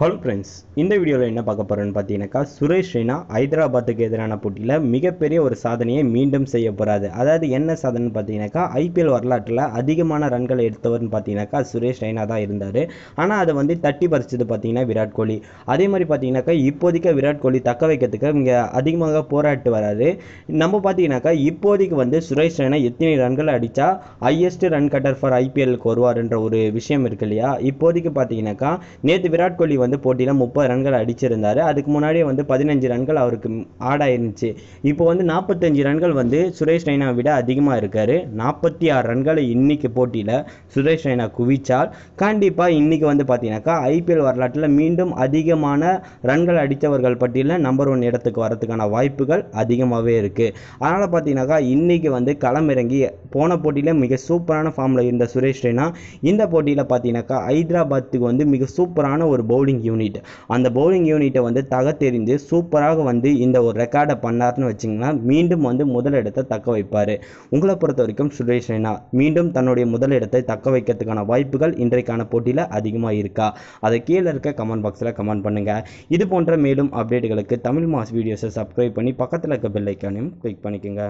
Hello friends இந்த வீடியோவில் என்ன பார்க்க போகிறோன்னு பார்த்தீங்கன்னாக்கா சுரேஷ் ரெய்னா ஹைதராபாத்துக்கு எதிரான போட்டியில் மிகப்பெரிய ஒரு சாதனையை மீண்டும் செய்ய போகிறாரு அதாவது என்ன சாதனைன்னு பார்த்தீங்கன்னாக்கா ஐபிஎல் வரலாற்றில் அதிகமான ரன்கள் எடுத்தவர்னு பார்த்தீங்கன்னாக்கா சுரேஷ் ரெய்னா தான் இருந்தார். ஆனால் அதை வந்து தட்டி பறிச்சது பார்த்தீங்கன்னா விராட் கோலி. அதே மாதிரி பார்த்தீங்கன்னாக்கா இப்போதைக்கு விராட் கோலி தக்க வைக்கிறதுக்கு இங்கே அதிகமாக போராட்டு வராரு. நம்ம பார்த்தீங்கன்னாக்கா இப்போதைக்கு வந்து சுரேஷ் ரெய்னா எத்தனை ரன்கள் அடித்தா ஹையஸ்ட் ரன் கட்டர் ஃபார் ஐபிஎல்க்கு வருவார்ன்ற ஒரு விஷயம் இருக்கு இல்லையா? இப்போதைக்கு பார்த்தீங்கன்னாக்கா நேற்று விராட் கோலி வந்து போட்டியில் முப்பது ரன்கள் அடிச்சிருந்தாரு. அதுக்கு முன்னாடியே வந்து பதினஞ்சு ரன்கள் அவருக்கு ஆடாயிருந்துச்சு. இப்போ வந்து நாற்பத்தஞ்சு ரன்கள் வந்து சுரேஷ் ரெய்னா விட அதிகமாக இருக்கார். நாற்பத்தி ஆறு ரன்களை இன்னைக்கு போட்டியில் சுரேஷ் ரெய்னா குவிச்சால் கண்டிப்பாக இன்றைக்கி வந்து பார்த்தீங்கன்னாக்கா ஐபிஎல் வரலாற்றில் மீண்டும் அதிகமான ரன்கள் அடித்தவர்கள் பட்டியலில் நம்பர் ஒன் இடத்துக்கு வரதுக்கான வாய்ப்புகள் அதிகமாகவே இருக்குது அதனால் பார்த்தீங்கன்னாக்கா இன்னைக்கு வந்து களமிறங்கி போன போட்டியில் மிக சூப்பரான ஃபார்மில் இருந்த சுரேஷ் ரெய்னா இந்த போட்டியில் பார்த்தீங்கன்னாக்கா ஹைதராபாத்துக்கு வந்து மிக சூப்பரான ஒரு பவுலிங் யூனிட் அந்த பவுலிங் யூனிட்டை வந்து தகத்தெறிந்து சூப்பராக வந்து இந்த ஒரு ரெக்கார்டை பண்ணார்னு வச்சிங்கன்னா மீண்டும் வந்து முதலிடத்தை தக்க வைப்பார். உங்களை பொறுத்த வரைக்கும் சுரேஷ் ரெய்னா மீண்டும் தன்னுடைய முதலிடத்தை தக்க வைக்கிறதுக்கான வாய்ப்புகள் இன்றைக்கான போட்டியில் அதிகமாக இருக்கா? அதை கீழே இருக்க கமெண்ட் பாக்ஸில் கமெண்ட் பண்ணுங்கள் இது போன்ற மேலும் அப்டேட்டுகளுக்கு தமிழ் மாஸ் வீடியோஸை சப்ஸ்கிரைப் பண்ணி பக்கத்தில் இருக்க பெல்லைக்கானையும் கிளிக் பண்ணிக்கோங்க.